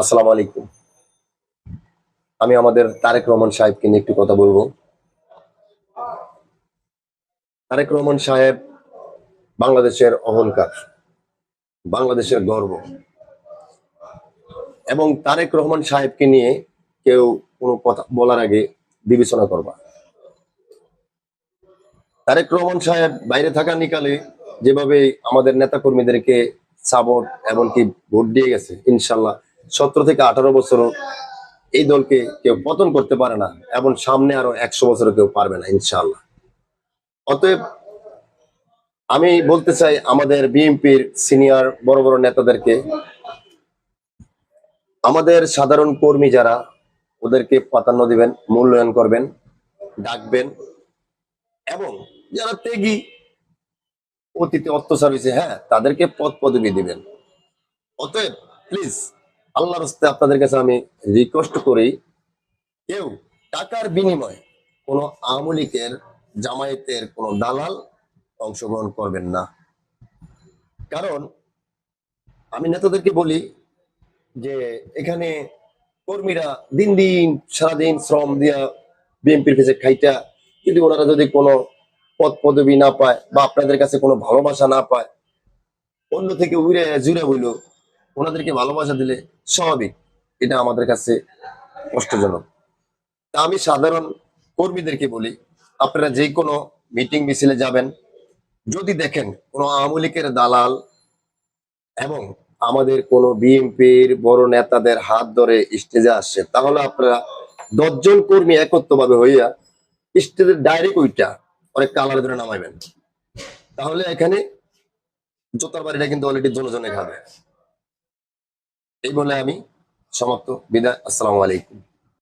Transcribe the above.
আসসালামু আলাইকুম। আমি আমাদের তারেক রহমান সাহেবকে নিয়ে একটু কথা বলব। তারেক রহমান সাহেব বাংলাদেশের অহংকার, বাংলাদেশের গর্ব এবং তারেক রহমান সাহেবকে নিয়ে কেউ কোনো কথা বলার আগে বিবেচনা করবা। তারেক রহমান সাহেব বাইরে থাকা নিকালে যেভাবে আমাদের নেতাকর্মীদেরকে সাপোর্ট, এমনকি ভোট দিয়ে গেছে, ইনশাল্লাহ সতেরো থেকে আঠারো বছরও এই দলকে কেউ পতন করতে পারে না, এবং সামনে আরও একশো বছরও কেউ পারবে না ইনশাল্লাহ অতএব আমি বলতে চাই আমাদের বিএনপির সিনিয়র বড় বড় নেতাদেরকে, আমাদের সাধারণ কর্মী যারা, ওদেরকে প্রাধান্য দিবেন, মূল্যায়ন করবেন, ডাকবেন, এবং যারা ত্যাগী, অতীতে অত্যাচার হয়েছে হ্যাঁ তাদেরকে পদ পদবি দিবেন। অতএব প্লিজ আল্লাহর হস্তে আপনাদের কাছে আমি রিকোয়েস্ট করি, কেউ টাকার বিনিময়ে কোনো আমলিকের, জামায়াতের কোনো দালাল অংশগ্রহণ করবেন না। কারণ আমি নেতাদেরকে বলি যে, এখানে কর্মীরা দিন দিন, সারাদিন শ্রম দিয়া বিএনপির পেছে খাইটা, যদি ওনারা যদি কোনো পদ পদবি না পায় বা আপনাদের কাছে কোনো ভালোবাসা না পায়, অন্য থেকে উড়ে জুড়ে বইল ওনাদেরকে ভালোবাসা দিলে স্বাভাবিক। এটা আমাদের কাছে কষ্টজনক। তা আমি সাধারণ কর্মীদেরকে বলি, আপনারা যে কোনো মিটিং মিছিলে যাবেন, যদি দেখেন কোনো আওয়ামী লীগের দালাল এবং আমাদের কোনো বিএনপির বড় নেতাদের হাত ধরে স্টেজে আসছে, তাহলে আপনারা দশজন কর্মী একত্রভাবে হইয়া স্টেজের ডাইরেক্ট ওইটা অনেক কালার ধরে নামাইবেন। তাহলে এখানে জোতার বাড়িটা কিন্তু অলরেডি জনজনে খাবে এই বলে আমি সমাপ্ত। বিদায়। আসসালামু আলাইকুম।